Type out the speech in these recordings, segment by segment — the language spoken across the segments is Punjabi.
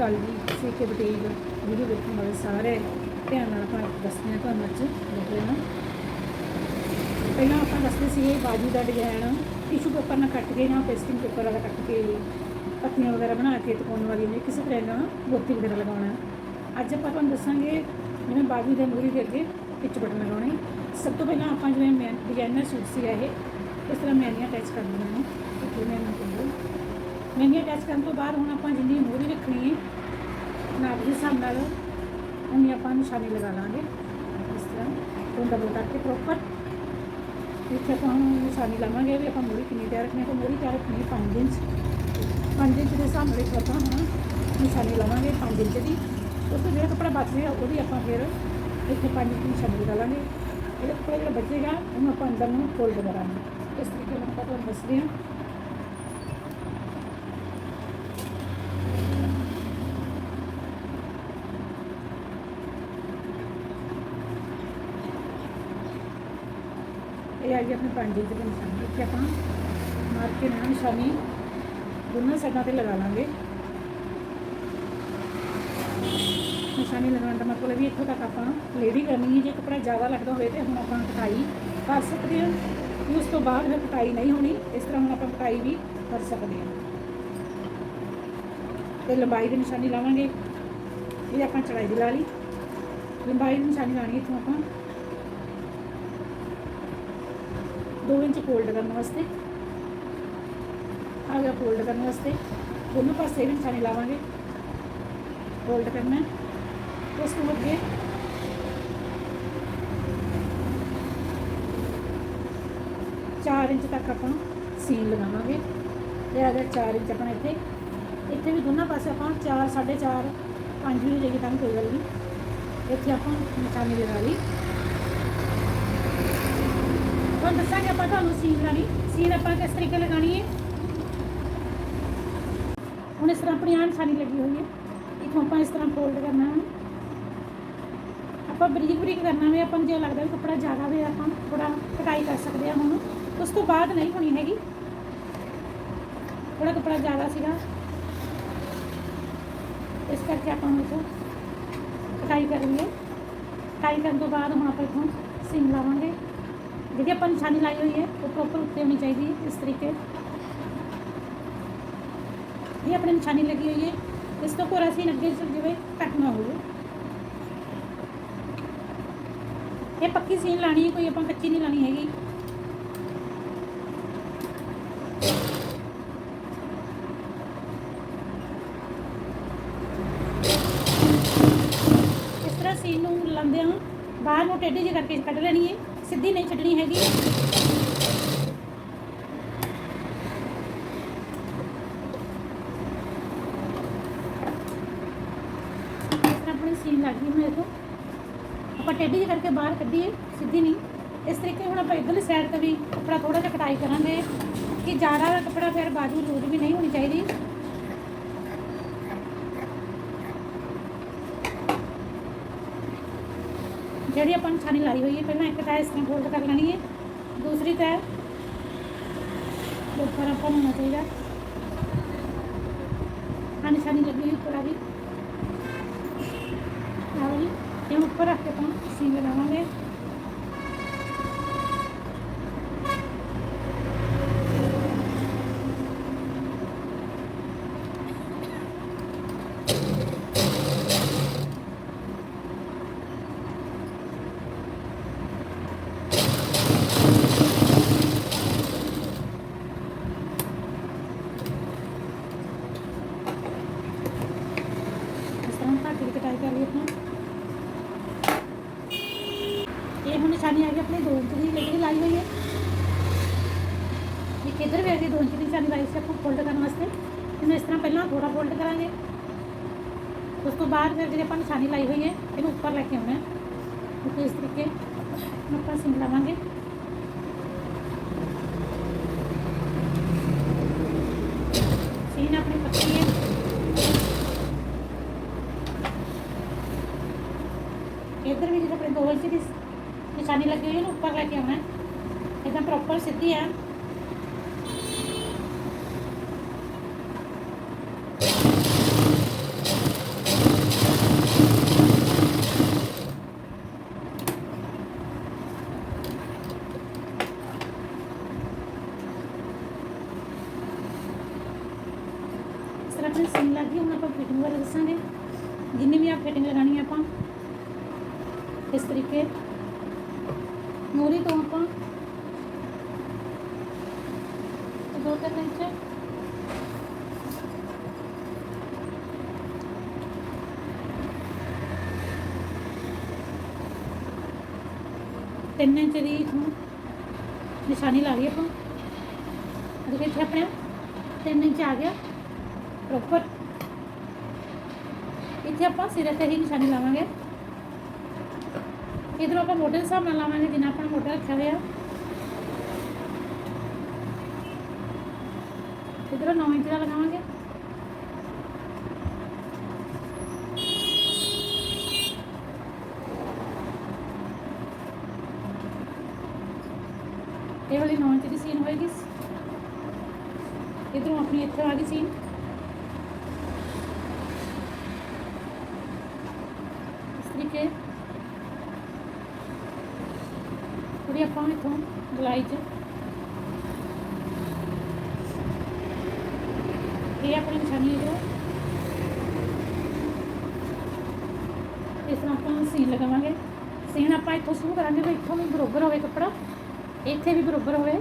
ਅਕਾਲ ਜੀ ਸੀ ਕੇ ਬੁਟੀਕ ਵੀਡੀਓ ਦੇਖਣ ਵਾਲੇ ਸਾਰੇ ਧਿਆਨ ਨਾਲ ਆਪਾਂ ਦੱਸਦੇ ਹਾਂ ਤੁਹਾਨੂੰ ਅੱਜ ਦੇਖ ਲੈਣਾ। ਪਹਿਲਾਂ ਆਪਾਂ ਦੱਸਦੇ ਸੀਗੇ ਬਾਜੂ ਦਾ ਡਿਜ਼ਾਈਨ ਟਿਸ਼ੂ ਪੇਪਰ ਨਾਲ ਕੱਟ ਕੇ ਜਾਂ ਪੇਸਟਿੰਗ ਪੇਪਰ ਵਾਲਾ ਕੱਟ ਕੇ ਪੱਤੀਆਂ ਵਗੈਰਾ ਬਣਾ ਕੇ ਤਕਾਉਣ ਵਾਲੀ ਨੇ ਕਿਸੇ ਤਰ੍ਹਾਂ ਨਾਲ ਗੋਤੀ ਵਗੈਰਾ ਲਗਾਉਣਾ। ਅੱਜ ਆਪਾਂ ਤੁਹਾਨੂੰ ਦੱਸਾਂਗੇ ਜਿਵੇਂ ਬਾਜੂ ਦੇ ਮੂਰੀ ਦੇ ਅੱਗੇ ਪਿੱਚ ਬਟਨ ਲਗਾਉਣੇ। ਸਭ ਤੋਂ ਪਹਿਲਾਂ ਆਪਾਂ ਜਿਵੇਂ ਮੈਂ ਡਿਜ਼ਾਈਨਰ ਸੂਟ ਸੀਗਾ ਇਹ, ਇਸ ਤਰ੍ਹਾਂ ਮੈਨੀਆਂ ਅਟੈਚ ਕਰ ਦਿੰਦੇ ਨੇ। ਇੱਥੇ ਮੈਂ ਨਾ ਕਰੋ ਮੈਨੀਆਂ ਅਟੈਚ ਕਰਨ ਤੋਂ ਬਾਅਦ ਹੁਣ ਆਪਾਂ ਜਿੰਨੀ ਮੂਰੀ ਰੱਖਣੀ ਹਿਸਾਬ ਨਾਲ ਉਨੀ ਆਪਾਂ ਨਿਸ਼ਾਨੀ ਲਗਾ ਲਾਂਗੇ। ਇਸ ਤਰ੍ਹਾਂ ਤੋਂ ਡਬਲ ਕਰਕੇ ਪ੍ਰੋਪਰ ਇੱਥੇ ਆਪਾਂ ਹੁਣ ਨਿਸ਼ਾਨੀ ਲਾਵਾਂਗੇ ਵੀ ਆਪਾਂ ਮੂਰੀ ਕਿੰਨੀ ਤਿਆਰ ਰੱਖਣੀ ਹੈ ਤਾਂ ਮੂਰੀ ਤਿਆਰ ਰੱਖਣੀ ਹੈ 5 ਇੰਚ। 5 ਇੰਚ ਦੇ ਹਿਸਾਬ ਨਾਲ ਆਪਾਂ ਹੁਣ ਨਿਸ਼ਾਨੀ ਲਾਵਾਂਗੇ 5 ਇੰਚ ਦੀ। ਉਸ ਤੋਂ ਜਿਹੜਾ ਕੱਪੜਾ ਬਚ ਰਿਹਾ ਉਹਦੀ ਆਪਾਂ ਫਿਰ ਇੱਥੇ 5 ਇੰਚ ਨਿਸ਼ਾਨੀ ਲਗਾ ਲਾਂਗੇ। ਜਿਹੜਾ ਕੱਪੜਾ ਜਿਹੜਾ ਬਚੇਗਾ, ਉਹਨੂੰ ਆਪਾਂ ਅੰਦਰ ਨੂੰ ਫੋਲਡ ਕਰਾਂਗੇ। ਇਸ ਤਰੀਕੇ ਨਾਲ ਆਪਾਂ ਤੁਹਾਨੂੰ ਦੱਸਦੇ ਹਾਂ। ਇਹ ਆ ਗਈ ਆਪਣੀ ਪੰਜ ਇੰਚ ਦੀ ਨਿਸ਼ਾਨੀ ਇੱਥੇ ਆਪਾਂ ਮਾਰ ਕੇ ਨਾ ਨਿਸ਼ਾਨੀ ਦੋਨਾਂ ਸਾਈਡਾਂ ਤੇ ਲਗਾ ਲਾਂਗੇ। ਨਿਸ਼ਾਨੀ ਲਗਾਉਣ ਦਾ ਮਤਲਬ ਵੀ ਇੱਥੋਂ ਤੱਕ ਆਪਾਂ ਲੇਡੀ ਕਰਨੀ ਹੈ, ਜੇ ਕੱਪੜਾ ਜ਼ਿਆਦਾ ਲੱਗਦਾ ਹੋਵੇ ਤੇ ਹੁਣ ਆਪਾਂ ਕਟਾਈ ਕਰ ਸਕਦੇ ਹਾਂ। ਉਸ ਤੋਂ ਬਾਅਦ ਫਿਰ ਕਟਾਈ ਨਹੀਂ ਹੋਣੀ, ਇਸ ਤਰ੍ਹਾਂ ਹੁਣ ਆਪਾਂ ਕਟਾਈ ਵੀ ਕਰ ਸਕਦੇ ਹਾਂ। ਤੇ ਲੰਬਾਈ ਦੀ ਨਿਸ਼ਾਨੀ ਲਾਵਾਂਗੇ। ਇਹ ਆਪਾਂ ਚੜਾਈ ਦੀ ਲਾ ਲਈ। ਲੰਬਾਈ ਦੀ ਨਿਸ਼ਾਨੀ ਲਾਣੀ ਇੱਥੋਂ ਆਪਾਂ 2 ਇੰਚ ਫੋਲਡ ਕਰਨ ਵਾਸਤੇ। ਆ ਗਿਆ ਫੋਲਡ ਕਰਨ ਵਾਸਤੇ। ਦੋਨੋਂ ਪਾਸੇ ਵੀ ਨਿਸ਼ਾਨੀ ਲਾਵਾਂਗੇ। ਫੋਲਡ ਕਰਨਾ ਉਸ ਤੋਂ ਅੱਗੇ ਚਾਰ ਇੰਚ ਤੱਕ ਆਪਾਂ ਸੀਨ ਲਗਾਵਾਂਗੇ। ਇਹ ਆ ਗਿਆ 4 ਇੰਚ ਆਪਣਾ ਇੱਥੇ। ਇੱਥੇ ਵੀ ਦੋਨਾਂ ਪਾਸੇ ਆਪਾਂ 4 4.5 5 ਵੀ ਹੋ ਜਾਏਗੀ ਤਾਂ ਕੋਈ ਗੱਲ ਨਹੀਂ। ਇੱਥੇ ਆਪਾਂ ਨਿਸ਼ਾਨੀ ਲਗਾ ਲਈ ਤੁਹਾਨੂੰ ਦੱਸਾਂਗੇ ਆਪਾਂ ਤੁਹਾਨੂੰ ਸੀਨ ਲਾਣੀ ਸੀਨ ਆਪਾਂ ਕਿਸ ਤਰੀਕੇ ਲਗਾਣੀ ਹੈ? ਹੁਣ ਇਸ ਤਰ੍ਹਾਂ ਆਪਣੀ ਆਣ ਨਿਸ਼ਾਨੀ ਲੱਗੀ ਹੋਈ ਹੈ। ਇੱਥੋਂ ਆਪਾਂ ਇਸ ਤਰ੍ਹਾਂ ਫੋਲਡ ਕਰਨਾ ਹੈ। ਆਪਾਂ ਬਰੀਕ ਬਰੀਕ ਕਰਨਾ ਵੇ, ਆਪਾਂ ਨੂੰ ਜੇ ਲੱਗਦਾ ਵੀ ਕੱਪੜਾ ਜ਼ਿਆਦਾ ਵੇ, ਆਪਾਂ ਥੋੜਾ ਕਟਾਈ ਕਰ ਸਕਦੇ ਹਾਂ ਹੁਣ। ਉਸ ਤੋਂ ਬਾਅਦ ਨਹੀਂ ਹੋਣੀ ਹੈਗੀ। ਥੋੜਾ ਕੱਪੜਾ ਜ਼ਿਆਦਾ ਸੀਗਾ। ਇਸ ਕਰਕੇ ਆਪਾਂ ਨੂੰ ਇਥੋਂ ਕਟਾਈ ਕਰਾਂਗੇ ਕਟਾਈ ਕਰਨ ਤੋਂ ਬਾਅਦ ਹੁਣ ਆਪਾਂ ਇੱਥੋਂ ਸੀਨ ਲਾਵਾਂਗੇ। ਜਿਹੜੀ ਆਪਾਂ ਨਿਸ਼ਾਨੀ ਲਾਈ ਹੋਈ ਹੈ ਉਹ ਪ੍ਰੋਪਰ ਉੱਤੇ ਹੋਣੀ ਚਾਹੀਦੀ ਹੈ ਇਸ ਤਰੀਕੇ ਇਹ ਆਪਣੀ ਨਿਸ਼ਾਨੀ ਲੱਗੀ ਹੋਈ ਹੈ ਇਸ ਤੋਂ ਕੋਰਾ ਸੀ ਅੱਗੇ ਚੱਲ ਜਾਵੇ ਕੱਟ ਨਾ ਹੋਵੇ ਇਹ ਪੱਕੀ ਸੀਨ ਲਾਣੀ ਹੈ ਕੋਈ ਆਪਾਂ ਕੱਚੀ ਨਹੀਂ ਲਾਣੀ ਹੈਗੀ ਇਸ ਤਰ੍ਹਾਂ ਸੀਨ ਨੂੰ ਲਾਉਂਦੇ ਹਾਂ ਬਾਹਰ ਨੂੰ ਟੇਢੀ ਜਿਹੀ ਕਰਕੇ ਕੱਢ ਲੈਣੀ ਹੈ ਸਿੱਧੀ ਨਹੀਂ ਛੱਡਣੀ ਹੈਗੀ। ਇਸ ਆਪਣੀ ਸੀਨ ਲੱਗ ਗਈ ਹੁਣ ਦੇਖੋ ਆਪਾਂ ਟੇਢੀ ਜਿਹੀ ਕਰਕੇ ਬਾਹਰ ਕੱਢੀਏ, ਸਿੱਧੀ ਨਹੀਂ। ਇਸ ਤਰੀਕੇ ਹੁਣ ਆਪਾਂ ਇਧਰਲੀ ਸਾਈਡ ਤੇ ਵੀ ਕੱਪੜਾ ਥੋੜਾ ਜਿਹਾ ਕਟਾਈ ਕਰਾਂਗੇ, ਕਿ ਜ਼ਿਆਦਾ ਕੱਪੜਾ ਫਿਰ ਬਾਜੂ ਲੂਜ਼ ਵੀ ਨਹੀਂ ਹੋਣੀ ਚਾਹੀਦੀ। ਜਿਹੜੀ ਆਪਾਂ ਨਿਸ਼ਾਨੀ ਲਾਈ ਹੋਈ ਹੈ, ਪਹਿਲਾਂ ਇੱਕ ਤਾਂ ਇਸ ਤਰ੍ਹਾਂ ਫੋਲਡ ਕਰ ਲੈਣੀ ਹੈ, ਦੂਸਰੀ ਤਾਂ ਉੱਪਰ ਆਪਾਂ ਨੂੰ ਚਾਹੀਦਾ। ਆਹ ਨਿਸ਼ਾਨੀ ਲੱਗੀ ਹੋਈ ਉੱਪਰ ਵੀ ਆਹ ਵਾਲੀ ਇਹ ਉੱਪਰ ਰੱਖ ਕੇ ਆਪਾਂ ਸੀਨ ਲਗਾਵਾਂਗੇ ਇਸ ਤਰ੍ਹਾਂ ਧਾਗੇ ਦੀ ਕਟਾਈ ਕਰ ਲਈ ਆਪਾਂ ਇਹ ਹੁਣ ਨਿਸ਼ਾਨੀ ਆ ਗਈ ਆਪਣੀ ਦੋ ਇੰਚ ਦੀ ਜਿਹੜੀ ਲਾਈ ਹੋਈ ਹੈ ਇਹ ਕਿੱਧਰ ਵੀ ਆ ਗਈ ਦੋ ਇੰਚ ਦੀ ਨਿਸ਼ਾਨੀ ਲਾਈ ਸੀ ਆਪਾਂ ਫੋਲਡ ਕਰਨ ਵਾਸਤੇ ਇਹਨੂੰ ਇਸ ਤਰ੍ਹਾਂ ਪਹਿਲਾਂ ਥੋੜਾ ਫੋਲਡ ਕਰਾਂਗੇ ਉਸ ਤੋਂ ਬਾਅਦ ਫਿਰ ਜਿਹੜੀ ਆਪਾਂ ਨਿਸ਼ਾਨੀ ਲਾਈ ਹੋਈ ਹੈ, ਇਹਨੂੰ ਉੱਪਰ ਲੈ ਕੇ ਆਉਣਾ ਹੈ। ਤੇ ਇਸ ਤਰੀਕੇ ਆਪਾਂ ਸਿੰਗ ਲਾਵਾਂਗੇ। ਸੀਨ ਆਪਣੀ ਪੱਕੀ ਹੈ। ਇੱਧਰ ਵੀ ਜਿਹੜਾ ਆਪਣੇ ਦੋ ਇੰਚ ਦੀ ਨਿਸ਼ਾਨੀ ਲੱਗੀ ਹੋਈ ਹੈ, ਇਹਨੂੰ ਉੱਪਰ ਲੈ ਕੇ ਆਉਣਾ ਹੈ। ਇਦਾਂ ਪ੍ਰੋਪਰ ਸਿੱਧੀ ਹੈ। ਆਪਣੀ ਸੀਨ ਲੱਗ ਗਈ ਹੁਣ ਆਪਾਂ ਫਿਟਿੰਗ ਬਾਰੇ ਦੱਸਾਂਗੇ। ਜਿੰਨੀ ਵੀ ਆ ਫਿਟਿੰਗ ਲਗਾਣੀ ਆਪਾਂ, ਇਸ ਤਰੀਕੇ। ਮੂਰੀ ਤੋਂ ਆਪਾਂ ਦੋ ਤਿੰਨ ਇੰਚ। ਤਿੰਨ ਇੰਚ ਦੀ ਇਥੋਂ ਨਿਸ਼ਾਨੀ ਲਾ ਲਈ ਆਪਾਂ। ਦੇਖੋ ਇੱਥੇ ਆਪਣੇ ਤਿੰਨ ਇੰਚ ਆ ਗਿਆ। ਪ੍ਰੋਪਰ। ਇੱਥੇ ਆਪਾਂ ਸਿਰੇ ਤੇ ਹੀ ਨਿਸ਼ਾਨੀ ਲਾਵਾਂਗੇ। ਇਧਰੋਂ ਆਪਾਂ ਮੋਢੇ ਹਿਸਾਬ ਨਾਲ ਲਾਵਾਂਗੇ, ਜਿੰਨਾ ਆਪਾਂ ਨੇ ਰੱਖਿਆ ਹੋਇਆ। ਇਧਰੋਂ 9 ਇੰਚ ਦਾ ਲਗਾਵਾਂਗੇ। ਇਹ ਵਾਲੀ 9 ਇੰਚ ਦੀ ਸੀਨ ਹੋਏਗੀ। ਇਧਰੋਂ ਆਪਣੀ ਇੱਥੇ ਆ ਗਈ ਸੀਨ। ਇਸ ਥੋੜੀ ਆਪਾਂ ਇੱਥੋਂ ਗਲਾਈ ਚ। ਇਹ ਆਪਣੀ ਨਿਸ਼ਾਨੀ ਇਧਰੋਂ ਇਸ ਤਰ੍ਹਾਂ ਆਪਾਂ ਸੀਨ ਲਗਾਵਾਂਗੇ। ਸੀਨ ਆਪਾਂ ਇੱਥੋਂ ਸ਼ੁਰੂ ਕਰਾਂਗੇ ਵੀ ਇੱਥੋਂ ਵੀ ਬਰੋਬਰ ਹੋਵੇ ਕੱਪੜਾ। ਇੱਥੇ ਵੀ ਬਰੋਬਰ ਹੋਵੇ।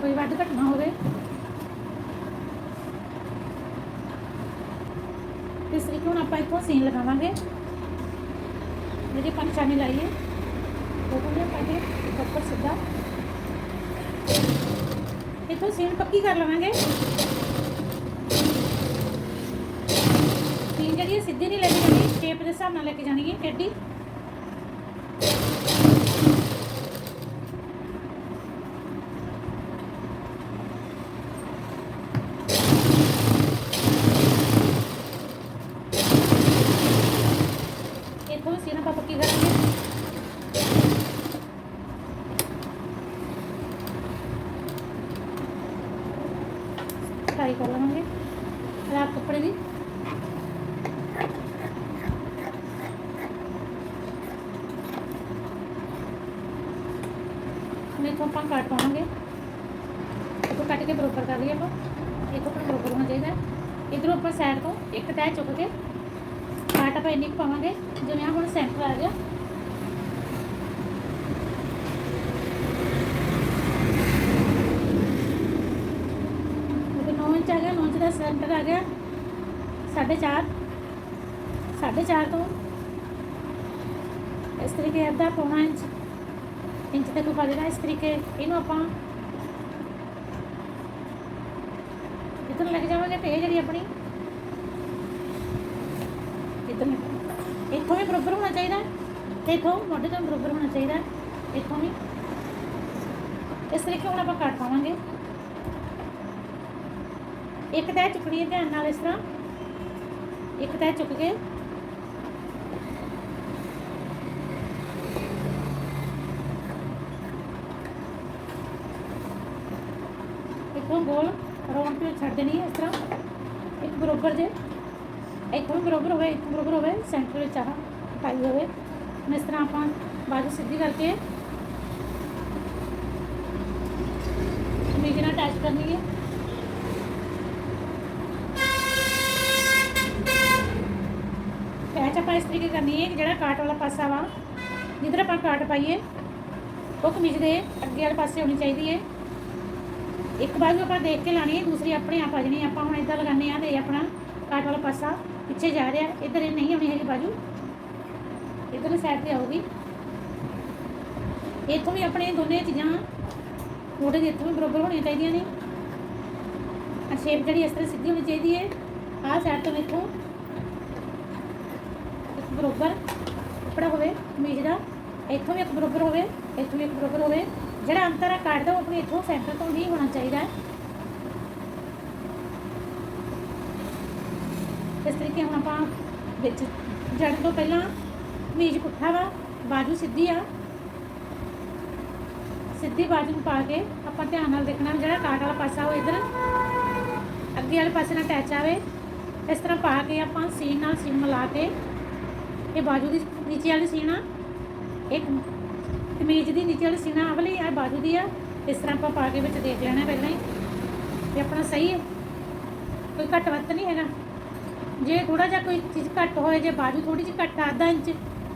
ਕੋਈ ਵੱਧ ਘੱਟ ਨਾ ਹੋਵੇ। ਇਸ ਤਰੀਕੇ ਹੁਣ ਆਪਾਂ ਇੱਥੋਂ ਸੀਨ ਲਗਾਵਾਂਗੇ। ਜਿਹੜੀ ਆਪਾਂ ਨਿਸ਼ਾਨੀ ਲਾਈਏ ਉਹ ਕੋਲੇ ਪਾਗੇ ਉੱਪਰ ਸਿੱਧਾ ਇੱਥੋਂ ਸੀਨ ਪੱਕੀ ਕਰ ਲਵਾਂਗੇ ਸੀਨ ਜਿਹੜੀ ਹੈ ਸਿੱਧੀ ਨਹੀਂ ਲੈ ਕੇ ਜਾਣੀ ਸ਼ੇਪ ਦੇ ਹਿਸਾਬ ਨਾਲ ਲੈ ਕੇ ਜਾਣੀ ਹੈ ਟੇਢੀ ਇੱਥੋਂ ਸੀਨ ਆਪਾਂ ਪੱਕੀ ਕਰਾਂਗੇ ਟਾਈ ਕਰ ਲਵਾਂਗੇ ਰਾਤ ਕੱਪੜੇ ਦੀ ਹੁਣ ਆਪਾਂ ਕੱਟ ਪਾਵਾਂਗੇ। ਇੱਥੋਂ ਕੱਟ ਕੇ ਬਰੋਬਰ ਕਰ ਲਈਏ ਆਪਾਂ। ਇੱਥੋਂ ਆਪਾਂ ਬਰੋਬਰ ਹੋਣਾ ਚਾਹੀਦਾ। ਇਧਰੋਂ ਆਪਾਂ ਸਾਈਡ ਤੋਂ ਇੱਕ ਤੈਅ ਚੁੱਕ ਕੇ ਕੱਟ ਆਪਾਂ ਇੰਨੀ ਕੁ ਪਾਵਾਂਗੇ, ਜਿਵੇਂ ਆ ਹੁਣ ਸੈਂਟਰ ਆ ਗਿਆ। ਉਹ 9 ਇੰਚ ਆ ਗਿਆ 9 ਇੰਚ ਦਾ ਸੈਂਟਰ ਆ ਗਿਆ। 4.5 4.5 ਤੋਂ। ਇਸ ਤਰੀਕੇ ਅੱਧਾ ਪੌਣਾ ਇੰਚ। ਇੰਚ ਤੱਕ ਪਾ ਦੇਣਾ ਇਸ ਤਰੀਕੇ ਇਹਨੂੰ ਆਪਾਂ ਇੱਧਰ ਲੱਗ ਜਾਵਾਂਗੇ ਤੇ ਇਹ ਜਿਹੜੀ ਆਪਣੀ ਇੱਧਰ ਇੱਥੋਂ ਵੀ ਬਰੋਬਰ ਹੋਣਾ ਚਾਹੀਦਾ ਹੈ। ਤੇ ਇੱਥੋਂ ਮੋਢੇ ਤੋਂ ਬਰੋਬਰ ਹੋਣਾ ਚਾਹੀਦਾ ਇੱਥੋਂ ਵੀ। ਇਸ ਤਰੀਕੇ ਹੁਣ ਆਪਾਂ ਕੱਟ ਪਾਵਾਂਗੇ। ਇੱਕ ਤੈਅ ਚੁੱਕਣੀ ਹੈ ਧਿਆਨ ਨਾਲ ਇਸ ਤਰ੍ਹਾਂ। ਇੱਕ ਤੈਅ ਚੁੱਕ ਕੇ ਇੱਥੋਂ ਗੋਲ ਰੌਂਡ ਤੇ ਛੱਡ ਦੇਣੀ ਹੈ ਇਸ ਤਰ੍ਹਾਂ। ਇੱਕ ਬਰੋਬਰ ਜੇ। ਇੱਕ ਵੀ ਬਰੋਬਰ ਹੋਵੇ ਇੱਥੋਂ ਬਰਾਬਰ ਹੋਵੇ, ਸੈਂਟਰ ਵਿੱਚ ਆਹ ਪਾਈ ਹੋਵੇ। ਹੁਣ ਇਸ ਤਰ੍ਹਾਂ ਆਪਾਂ ਬਾਜੂ ਸਿੱਧੀ ਕਰਕੇ ਕਮੀਜ਼ ਨਾਲ ਅਟੈਚ ਕਰਨੀ ਹੈ ਪੈਚ ਆਪਾਂ ਇਸ ਤਰੀਕੇ ਕਰਨੀ ਹੈ ਕਿ ਜਿਹੜਾ ਕਾਟ ਵਾਲਾ ਪਾਸਾ ਵਾ, ਜਿੱਧਰ ਆਪਾਂ ਕਾਟ ਪਾਈਏ, ਉਹ ਕਮੀਜ਼ ਦੇ ਅੱਗੇ ਵਾਲੇ ਪਾਸੇ ਹੋਣੀ ਚਾਹੀਦੀ ਹੈ। ਇੱਕ ਬਾਜੂ ਆਪਾਂ ਦੇਖ ਕੇ ਲਾਣੀ ਹੈ, ਦੂਸਰੀ ਆਪਣੇ ਆਪ ਆ ਜਾਣੀ ਹੈ। ਆਪਾਂ ਹੁਣ ਇਦਾਂ ਲਗਾਉਂਦੇ ਆ ਤੇ ਆਪਣਾ ਕਾਟ ਵਾਲਾ ਪਾਸਾ ਪਿੱਛੇ ਜਾ ਰਿਹਾ ਇੱਧਰ ਇਹ ਨਹੀਂ ਆਉਣੀ ਹੈਗੀ ਬਾਜੂ। ਇੱਧਰਲੀ ਸਾਈਡ ਤੇ ਆਊਗੀ। ਇੱਥੋਂ ਵੀ ਆਪਣੇ ਦੋਨੇ ਚੀਜ਼ਾਂ ਮੋਢੇ ਦੇ ਇੱਥੋਂ ਵੀ ਬਰਾਬਰ ਹੋਣੀਆਂ ਚਾਹੀਦੀਆਂ ਨੇ। ਆ ਸ਼ੇਪ ਜਿਹੜੀ ਇਸ ਤਰ੍ਹਾਂ ਸਿੱਧੀ ਹੋਣੀ ਚਾਹੀਦੀ ਹੈ। ਆਹ ਸਾਈਡ ਤੋਂ ਇੱਥੋਂ ਇੱਕ ਬਰਾਬਰ ਕੱਪੜਾ ਹੋਵੇ, ਕਮੀਜ਼ ਦਾ। ਇੱਥੋਂ ਵੀ ਇੱਕ ਬਰਾਬਰ ਹੋਵੇ, ਇੱਥੋਂ ਵੀ ਇੱਕ ਬਰਾਬਰ ਹੋਵੇ। ਜਿਹੜਾ ਅੰਤਰ ਆ, ਕੱਢ ਉਹ ਆਪਣੇ ਇੱਥੋਂ ਸੈਂਟਰ ਤੋਂ ਹੀ ਹੋਣਾ ਚਾਹੀਦਾ। ਹੈ ਇਸ ਤਰੀਕੇ ਹੁਣ ਆਪਾਂ ਵਿੱਚ ਜੜ ਤੋਂ ਪਹਿਲਾਂ ਕਮੀਜ਼ ਪੁੱਠਾ ਵਾ, ਬਾਜੂ ਸਿੱਧੀ ਆ। ਸਿੱਧੀ ਬਾਜੂ ਨੂੰ ਪਾ ਕੇ ਆਪਾਂ ਧਿਆਨ ਨਾਲ ਦੇਖਣਾ ਜਿਹੜਾ ਕਾਟ ਵਾਲਾ ਪਾਸਾ ਉਹ ਇਧਰ, ਅੱਗੇ ਵਾਲੇ ਪਾਸੇ ਨਾਲ ਅਟੈਚ ਆਵੇ। ਇਸ ਤਰ੍ਹਾਂ ਪਾ ਕੇ ਆਪਾਂ ਸੀਨ ਨਾਲ ਸੀਨ ਮਿਲਾ ਕੇ, ਇਹ ਬਾਜੂ ਦੀ ਨੀਚੇ ਵਾਲੀ ਸੀਨ ਆ, ਇੱਕ ਕਮੀਜ਼ ਦੀ ਨੀਚੇ ਵਾਲੀ ਸੀਨ ਆ ਵਾਲੀ ਆ ਬਾਜੂ ਦੀ ਆ। ਇਸ ਤਰ੍ਹਾਂ ਆਪਾਂ ਪਾ ਕੇ ਵਿੱਚ ਦੇਖ ਲੈਣਾ ਪਹਿਲਾਂ ਹੀ। ਤੇ ਆਪਣਾ ਸਹੀ ਹੈ। ਕੋਈ ਘੱਟ ਵੱਧ ਨਹੀਂ ਹੈਗਾ। ਜੇ ਥੋੜਾ ਜਿਹਾ ਕੋਈ ਚੀਜ਼ ਘੱਟ ਹੋਏ, ਜੇ ਬਾਜੂ ਥੋੜੀ ਜਿਹੀ ਘੱਟ ਆ, ਅੱਧਾ ਇੰਚ,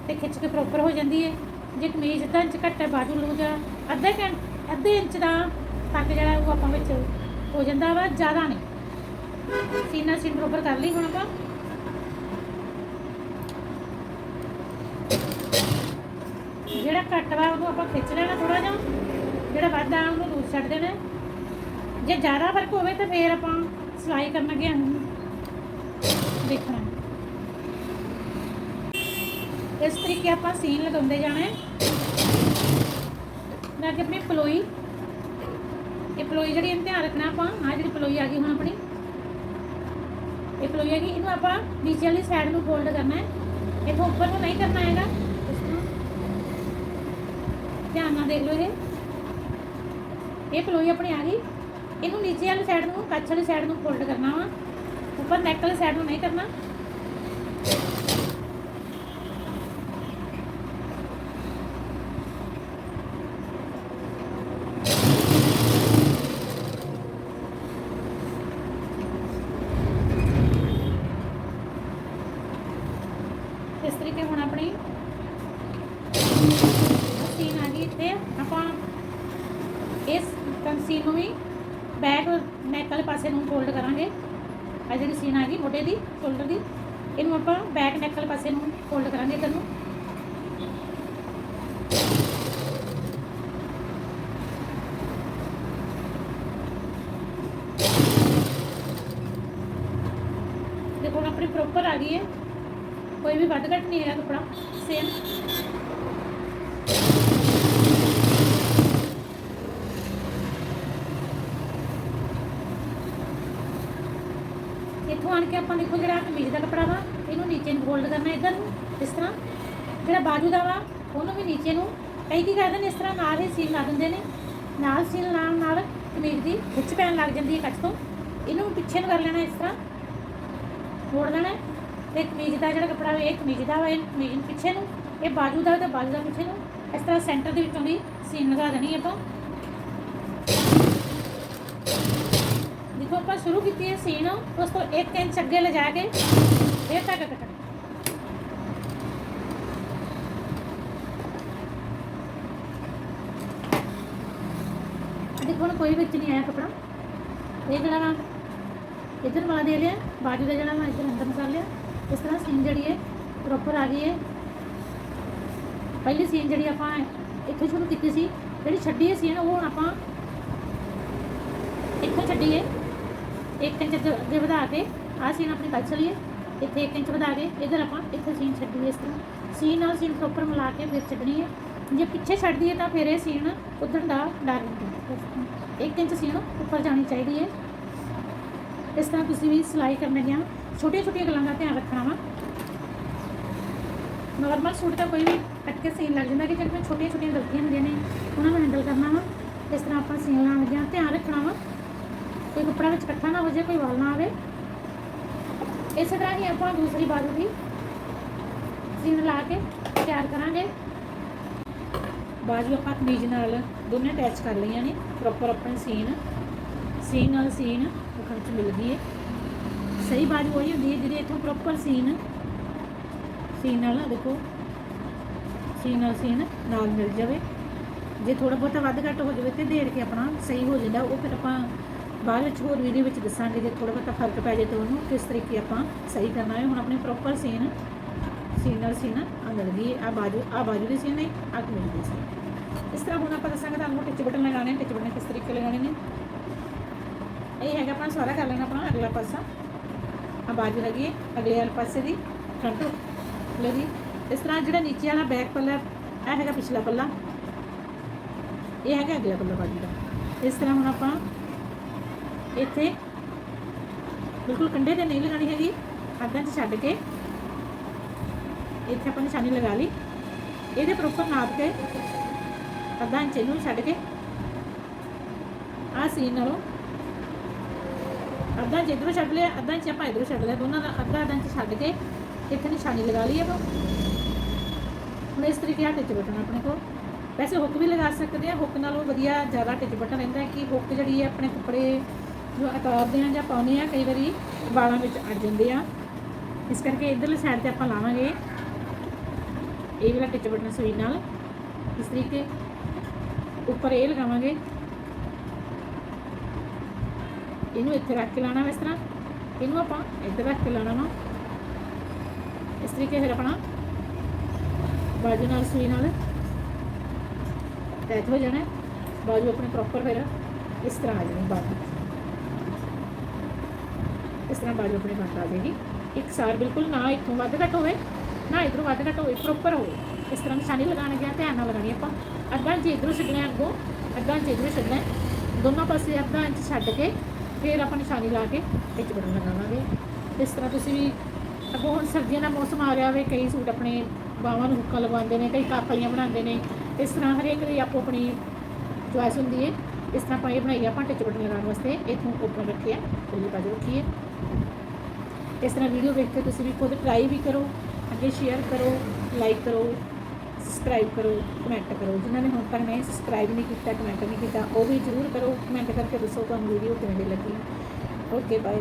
ਤੇ ਖਿੱਚ ਕੇ ਪ੍ਰੋਪਰ ਹੋ ਜਾਂਦੀ ਹੈ। ਜੇ ਕਮੀਜ਼ ਅੱਧਾ ਇੰਚ ਘੱਟ ਹੈ, ਬਾਜੂ ਲੂਜ ਆ, ਅੱਧੇ ਘੰਟ ਅੱਧੇ ਇੰਚ ਦਾ ਤੱਕ ਜਿਹੜਾ ਉਹ ਆਪਾਂ ਵਿੱਚ ਹੋ ਜਾਂਦਾ ਵਾ, ਜ਼ਿਆਦਾ ਨਹੀਂ। ਸੀਨਾ, ਸੀਨ ਪ੍ਰੋਪਰ ਕਰ ਲਈ ਹੁਣ ਆਪਾਂ। ਜਿਹੜਾ ਘੱਟ ਵਾ, ਉਹਨੂੰ ਆਪਾਂ ਖਿੱਚ ਲੈਣਾ ਥੋੜਾ ਜਿਹਾ। ਜਿਹੜਾ ਵੱਧ ਆ, ਉਹਨੂੰ ਦੂਰ ਛੱਡ ਦੇਣਾ। ਜੇ ਜ਼ਿਆਦਾ ਫ਼ਰਕ ਹੋਵੇ ਤਾਂ ਫੇਰ ਆਪਾਂ ਸਿਲਾਈ ਕਰਨ ਲੱਗੇ ਹਾਂ ਦੇਖਣਾ। ਇਸ ਤਰੀਕੇ ਆਪਾਂ ਸੀਨ ਲਗਾਉਂਦੇ ਜਾਣਾ ਹੈ। ਮੈਂ ਅੱਗੇ ਆਪਣੀ ਪਲੋਈ। ਇਹ ਪਲੋਈ ਜਿਹੜੀ ਇਹਨੂੰ ਧਿਆਨ ਰੱਖਣਾ ਆਪਾਂ। ਆਹ ਜਿਹੜੀ ਪਲੋਈ ਆ ਗਈ ਹੁਣ ਆਪਣੀ। ਇਹ ਪਲੋਈ ਆ ਗਈ, ਇਹਨੂੰ ਆਪਾਂ ਨੀਚੇ ਵਾਲੀ ਸਾਈਡ ਨੂੰ ਫੋਲਡ ਕਰਨਾ ਹੈ। ਇੱਥੋਂ ਉੱਪਰ ਨੂੰ ਨਹੀਂ ਕਰਨਾ ਹੈਗਾ। ਧਿਆਨ ਨਾਲ ਦੇਖ ਲਓ ਇਹ। ਇਹ ਪਲੋਈ ਆਪਣੀ ਆ ਗਈ। ਇਹਨੂੰ ਨੀਚੇ ਵਾਲੀ ਸਾਈਡ ਨੂੰ ਕੱਛ ਵਾਲੀ ਸਾਈਡ ਨੂੰ ਫੋਲਡ ਕਰਨਾ ਵਾ। ਉੱਪਰ ਨੈਕ ਵਾਲੀ ਸਾਈਡ ਨੂੰ ਨਹੀਂ ਕਰਨਾ ਇਸ ਤਰੀਕੇ ਹੁਣ ਆਪਣੀ ਸੀਨ ਆ ਗਈ ਇੱਥੇ ਆਪਾਂ ਇਸ ਕੰਸੀਲ ਨੂੰ ਵੀ ਬੈਕ ਨੈਕ ਵਾਲੇ ਪਾਸੇ ਨੂੰ ਫੋਲਡ ਕਰਾਂਗੇ। ਆ ਜਿਹੜੀ ਸੀਨ ਆ ਗਈ ਮੋਢੇ ਦੀ ਸ਼ੋਲਡਰ ਦੀ, ਇਹਨੂੰ ਆਪਾਂ ਬੈਕ ਨੈਕ ਵਾਲੇ ਪਾਸੇ ਨੂੰ ਫੋਲਡ ਕਰਾਂਗੇ ਇੱਧਰ ਨੂੰ। ਦੇਖੋ ਹੁਣ ਆਪਣੀ ਪ੍ਰੋਪਰ ਆ ਗਈ ਹੈ। ਕੋਈ ਵੀ ਵੱਧ ਘੱਟ ਨਹੀਂ ਹੈਗਾ ਕੱਪੜਾ ਸੇਮ ਇੱਥੋਂ ਕੇ ਆਪਾਂ ਦੇਖੋ ਜਿਹੜਾ ਕਮੀਜ਼ ਦਾ ਕੱਪੜਾ ਵਾ, ਇਹਨੂੰ ਨੀਚੇ ਨੂੰ ਫੋਲਡ ਕਰਨਾ ਇੱਧਰ ਨੂੰ, ਇਸ ਤਰ੍ਹਾਂ। ਜਿਹੜਾ ਬਾਜੂ ਦਾ ਵਾ, ਉਹਨੂੰ ਵੀ ਨੀਚੇ ਨੂੰ, ਕਈ ਕੀ ਕਰਦੇ ਨੇ, ਇਸ ਤਰ੍ਹਾਂ ਨਾਲ ਹੀ ਸੀਨ ਲਾ ਦਿੰਦੇ ਨੇ। ਨਾਲ ਸੀਨ ਲਾਉਣ ਨਾਲ ਕਮੀਜ਼ ਦੀ ਖਿੱਚ ਪੈਣ ਲੱਗ ਜਾਂਦੀ ਹੈ ਕੱਚ ਤੋਂ। ਇਹਨੂੰ ਪਿੱਛੇ ਨੂੰ ਕਰ ਲੈਣਾ ਇਸ ਤਰ੍ਹਾਂ। ਮੋੜ ਲੈਣਾ ਹੈ। ਤੇ ਕਮੀਜ਼ ਦਾ ਜਿਹੜਾ ਕੱਪੜਾ ਵਾ, ਇਹ ਕਮੀਜ਼ ਦਾ ਵਾ, ਇਹ ਕਮੀਜ਼ ਪਿੱਛੇ ਨੂੰ, ਇਹ ਬਾਜੂ ਦਾ ਤੇ ਬਾਜੂ ਦਾ ਪਿੱਛੇ ਨੂੰ, ਇਸ ਤਰ੍ਹਾਂ ਸੈਂਟਰ ਦੇ ਵਿੱਚੋਂ ਵੀ ਸੀਨ ਲਗਾ ਦੇਣੀ ਆਪਾਂ। ਜਿੱਥੋਂ ਆਪਾਂ ਸ਼ੁਰੂ ਕੀਤੀ ਹੈ ਸੀਨ ਉਸ ਤੋਂ 1 ਇੰਚ ਅੱਗੇ ਲਿਜਾ ਕੇ ਇਹ ਤੱਕ ਕੱਟਣਾ ਦੇਖੋ ਹੁਣ ਕੋਈ ਵਿੱਚ ਨਹੀਂ ਆਇਆ ਕੱਪੜਾ। ਇਹ ਜਿਹੜਾ ਵਾ, ਇੱਧਰ ਪਾ ਦੇ ਲਿਆ, ਬਾਜੂ ਦਾ ਜਿਹੜਾ ਵਾ, ਇੱਧਰ ਅੰਦਰ ਕਰ ਲਿਆ। ਇਸ ਤਰ੍ਹਾਂ ਸੀਨ ਜਿਹੜੀ ਹੈ ਪ੍ਰੋਪਰ ਆ ਗਈ ਹੈ। ਪਹਿਲੀ ਸੀਨ ਜਿਹੜੀ ਆਪਾਂ ਇੱਥੋਂ ਸ਼ੁਰੂ ਕੀਤੀ ਸੀ, ਜਿਹੜੀ ਛੱਡੀ ਹੈ ਸੀਨ ਉਹ ਹੁਣ ਆਪਾਂ ਇੱਥੋਂ ਛੱਡੀ ਹੈ। ਇੱਕ ਇੰਚ ਅੱਗੇ ਅੱਗੇ ਵਧਾ ਕੇ ਆਹ ਸੀਨ ਆਪਣੀ ਕੱਢ ਚਲੀਏ। ਇੱਥੇ 1 ਇੰਚ ਵਧਾ ਕੇ ਇੱਧਰ ਆਪਾਂ ਇੱਥੇ ਸੀਨ ਛੱਡੀ ਹੈ ਇਸ ਤਰ੍ਹਾਂ। ਸੀਨ ਨਾਲ ਸੀਨ ਪ੍ਰੋਪਰ ਮਿਲਾ ਕੇ ਫਿਰ ਛੱਡਣੀ ਹੈ। ਜੇ ਪਿੱਛੇ ਛੱਡ ਦਈਏ ਤਾਂ ਫਿਰ ਇਹ ਸੀਨ ਉੱਧਰ ਦਾ ਡਰ ਹੁੰਦਾ 1 ਇੰਚ ਸੀਨ ਉੱਪਰ ਜਾਣੀ ਚਾਹੀਦੀ ਹੈ। ਇਸ ਤਰ੍ਹਾਂ ਤੁਸੀਂ ਵੀ ਸਿਲਾਈ ਕਰਨ ਲੱਗਿਆ। ਛੋਟੀਆਂ ਛੋਟੀਆਂ ਗੱਲਾਂ ਦਾ ਧਿਆਨ ਰੱਖਣਾ ਵਾ। ਨਾਰਮਲ ਸੂਟ ਤਾਂ ਕੋਈ ਵੀ ਕੱਟ ਕੇ ਸੀਨ ਲੱਗ ਜਾਂਦਾ ਕਿ ਜਿਹੜੀਆਂ ਛੋਟੀਆਂ ਛੋਟੀਆਂ ਗਲਤੀਆਂ ਹੁੰਦੀਆਂ ਨੇ, ਉਹਨਾਂ ਨੂੰ ਹੈਂਡਲ ਕਰਨਾ ਵਾ। ਇਸ ਤਰ੍ਹਾਂ ਆਪਾਂ ਸੀਨ ਲਾਉਣ ਲੱਗਿਆ। ਧਿਆਨ ਰੱਖਣਾ ਵਾ। ਕੋਈ ਕੱਪੜਾ ਵਿੱਚ ਇਕੱਠਾ ਨਾ ਹੋ ਜਾਏ, ਕੋਈ ਵਲ ਨਾ ਆਵੇ। ਇਸੇ ਤਰ੍ਹਾਂ ਹੀ ਆਪਾਂ ਦੂਸਰੀ ਬਾਜੂ ਦੀ ਸੀਨ ਲਾ ਕੇ ਤਿਆਰ ਕਰਾਂਗੇ। ਬਾਜੂ ਆਪਾਂ ਕਮੀਜ਼ ਨਾਲ ਦੋਨੇ ਅਟੈਚ ਕਰ ਲਈਆਂ ਨੇ ਪ੍ਰੋਪਰ ਆਪਣੀ ਸੀਨ ਸੀਨ ਨਾਲ ਸੀਨ ਉਹ ਚ ਮਿਲਦੀ ਹੈ ਸਹੀ ਬਾਜੂ ਉਹੀ ਹੁੰਦੀ ਹੈ ਜਿਹੜੀ ਇੱਥੋਂ ਪ੍ਰੋਪਰ ਸੀਨ ਸੀਨ ਨਾਲ ਦੇਖੋ ਸੀਨ ਨਾਲ ਸੀਨ ਨਾਲ ਮਿਲ ਜਾਵੇ। ਜੇ ਥੋੜਾ ਬਹੁਤਾ ਵੱਧ ਘੱਟ ਹੋ ਜਾਵੇ ਤੇ ਦੇੜ ਕੇ ਆਪਣਾ ਸਹੀ ਹੋ ਜਾਂਦਾ, ਉਹ ਫਿਰ ਆਪਾਂ ਬਾਅਦ ਵਿੱਚ ਹੋਰ ਵੀਡੀਓ ਵਿੱਚ ਦੱਸਾਂਗੇ, ਜੇ ਥੋੜਾ ਬਹੁਤਾ ਫ਼ਰਕ ਪੈ ਜਾਏ ਤਾਂ ਉਹਨੂੰ ਕਿਸ ਤਰੀਕੇ ਆਪਾਂ ਸਹੀ ਕਰਨਾ ਹੈ। ਹੁਣ ਆਪਣੀ ਪ੍ਰੋਪਰ ਸੀਨ ਸੀਨ ਨਾਲ ਸੀਨ ਆ ਮਿਲ ਗਈ ਆ ਬਾਜੂ ਆ ਬਾਜੂ ਦੀ ਸੀਨ ਹੈ ਆ ਕਮੀਜ਼ ਦੀ ਸੀਨ ਇਸ ਤਰ੍ਹਾਂ ਹੁਣ ਆਪਾਂ ਦੱਸਾਂਗੇ ਤੁਹਾਨੂੰ ਟਿਚ ਬਟਨ ਲਗਾਉਣੇ ਟਿਚ ਬਟਨ ਕਿਸ ਤਰੀਕੇ ਲਗਾਉਣੇ ਨੇ? ਇਹ ਹੈਗਾ ਆਪਾਂ ਸਾਰਾ ਕਰ ਲੈਣਾ ਆਪਣਾ ਅਗਲਾ ਪਾਸਾ। ਆ ਬਾਜੂ ਹੈਗੀ ਹੈ, ਅਗਲੇ ਵਾਲੇ ਪਾਸੇ ਦੀ ਫਰੰਟ ਲੋ ਇਸ ਤਰ੍ਹਾਂ ਜਿਹੜਾ ਨੀਚੇ ਵਾਲਾ ਬੈਕ ਪੱਲਾ ਇਹ ਹੈਗਾ ਪਿਛਲਾ ਪੱਲਾ। ਇਹ ਹੈਗਾ ਅਗਲਾ ਪੱਲਾ ਬਾਜੂ ਦਾ। ਇਸ ਤਰ੍ਹਾਂ ਹੁਣ ਆਪਾਂ ਇੱਥੇ ਬਿਲਕੁਲ ਕੰਡੇ ਤੇ ਨਹੀਂ ਲਗਾਣੀ ਹੈਗੀ, ਅੱਧਾ ਚ ਛੱਡ ਕੇ। ਇੱਥੇ ਆਪਾਂ ਨਿਸ਼ਾਨੀ ਲਗਾ ਲਈ। ਇਹਦੇ ਪ੍ਰੋਪਰ ਨਾਪ ਕੇ ਅੱਧਾ ਇੰਚ ਇਹਨੂੰ ਛੱਡ ਕੇ ਆਹ ਸੀਨ ਨਾਲੋਂ ਅੱਧਾ ਇੰਚ ਇੱਧਰੋਂ ਛੱਡ ਲਿਆ, ਅੱਧਾ ਇੰਚ ਆਪਾਂ ਇੱਧਰੋਂ ਛੱਡ ਲਿਆ। ਦੋਨਾਂ ਦਾ ਅੱਧਾ ਅੱਧਾ ਇੰਚ ਛੱਡ ਕੇ ਇੱਥੇ ਨਿਸ਼ਾਨੀ ਲਗਾ ਲਈ ਆਪਾਂ। ਹੁਣ ਇਸ ਤਰੀਕੇ ਨਾਲ ਟਿਚ ਬਟਨ ਆਪਣੇ ਕੋਲ। ਵੈਸੇ ਹੁੱਕ ਵੀ ਲਗਾ ਸਕਦੇ ਆ। ਹੁੱਕ ਨਾਲੋਂ ਵਧੀਆ ਜ਼ਿਆਦਾ ਟਿਚ ਬਟਨ ਰਹਿੰਦਾ ਕਿ ਹੁੱਕ ਜਿਹੜੀ ਹੈ ਆਪਣੇ ਕੱਪੜੇ ਜੋ ਉਤਾਰਦੇ ਆ ਜਾਂ ਪਾਉਂਦੇ ਆ, ਕਈ ਵਾਰੀ ਵਾਲਾਂ ਵਿੱਚ ਅੜ ਜਾਂਦੇ ਆ। ਇਸ ਕਰਕੇ ਇਧਰਲੀ ਸਾਈਡ ਤੇ ਆਪਾਂ ਲਾਵਾਂਗੇ। ਇਹ ਵਾਲਾ ਟਿਚ ਬਟਨ ਸੂਈ ਨਾਲ। ਇਸ ਤਰੀਕੇ ਉੱਪਰ ਇਹ ਲਗਾਵਾਂਗੇ। ਇਹਨੂੰ ਇੱਥੇ ਰੱਖ ਕੇ ਲਾਣਾ ਵਾ ਇਸ ਤਰ੍ਹਾਂ। ਇਹਨੂੰ ਆਪਾਂ ਇੱਧਰ ਰੱਖ ਕੇ ਲਾਣਾ ਵਾ। ਇਸ ਤਰੀਕੇ ਫਿਰ ਆਪਣਾ ਬਾਜੂ ਨਾਲ ਸੂਈ ਨਾਲ ਟੈਚ ਹੋ ਜਾਣਾ। ਬਾਜੂ ਆਪਣੇ ਪ੍ਰੋਪਰ ਫਿਰ ਇਸ ਤਰ੍ਹਾਂ ਆ ਜਾਣੀ ਬਾਜੂ। ਇਸ ਤਰ੍ਹਾਂ ਬਾਜੂ ਆਪਣੀ ਬੰਦ ਆ ਜਾਏਗੀ। ਇੱਕ ਸਾਰ ਬਿਲਕੁਲ ਨਾ ਇੱਥੋਂ ਵੱਧ ਘੱਟ ਹੋਵੇ, ਨਾ ਇਧਰੋਂ ਵੱਧ ਘੱਟ ਹੋਵੇ ਪ੍ਰੋਪਰ ਹੋਵੇ। ਇਸ ਤਰ੍ਹਾਂ ਨਿਸ਼ਾਨੀ ਲਗਾਉਣ ਗਿਆ ਧਿਆਨ ਨਾਲ ਲਗਾਣੀ ਆਪਾਂ। ਅੱਧਾ ਇੰਚ ਇਧਰੋਂ ਛੱਡਣਾ ਅੱਗੋਂ, ਅੱਧਾ ਇੰਚ ਇਧਰੋਂ ਛੱਡਣਾ ਹੈ। ਦੋਨੋਂ ਪਾਸੇ ਅੱਧਾ ਇੰਚ ਛੱਡ ਕੇ ਫਿਰ ਆਪਾਂ ਨਿਸ਼ਾਨੀ ਲਾ ਕੇ ਵਿੱਚ ਬਟਨ ਲਗਾਵਾਂਗੇ। ਇਸ ਤਰ੍ਹਾਂ ਤੁਸੀਂ ਵੀ ਅੱਗੋਂ ਹੁਣ ਸਰਦੀਆਂ ਦਾ ਮੌਸਮ ਆ ਰਿਹਾ ਹੋਵੇ ਕਈ ਸੂਟ ਆਪਣੇ ਬਾਹਾਂ ਨੂੰ ਹੁੱਕਾਂ ਲਗਵਾਉਂਦੇ ਨੇ, ਕਈ ਕਾਪਲੀਆਂ ਬਣਾਉਂਦੇ ਨੇ। ਇਸ ਤਰ੍ਹਾਂ ਹਰੇਕ ਦੀ ਆਪੋ ਆਪਣੀ ਚੁਆਇਸ ਹੁੰਦੀ ਹੈ। ਇਸ ਤਰ੍ਹਾਂ ਆਪਾਂ ਇਹ ਬਣਾਈ ਆ ਆਪਾਂ ਟਿਚ ਬਟਨ ਲਗਾਉਣ ਵਾਸਤੇ ਇੱਥੋਂ ਓਪਨ ਰੱਖਿਆ ਖੁੱਲੀ ਬਾਜੂ ਰੱਖੀ ਹੈ ਇਸ ਤਰ੍ਹਾਂ ਵੀਡੀਓ ਵੇਖ ਕੇ ਤੁਸੀਂ ਵੀ ਖੁਦ ਟਰਾਈ ਵੀ ਕਰੋ, ਅੱਗੇ ਸ਼ੇਅਰ ਕਰੋ ਲਾਈਕ ਕਰੋ ਸਬਸਕ੍ਰਾਈਬ ਕਰੋ ਕਮੈਂਟ ਕਰੋ। ਜਿਨ੍ਹਾਂ ਨੇ ਹੁਣ ਤੱਕ ਨਹੀਂ ਸਬਸਕ੍ਰਾਈਬ ਨਹੀਂ ਕੀਤਾ ਕਮੈਂਟ ਨਹੀਂ ਕੀਤਾ, ਉਹ ਵੀ ਜ਼ਰੂਰ ਕਰੋ। ਕਮੈਂਟ ਕਰਕੇ ਦੱਸੋ ਤੁਹਾਨੂੰ ਵੀਡੀਓ ਕਿਵੇਂ ਦੀ ਲੱਗੀ। Okay bye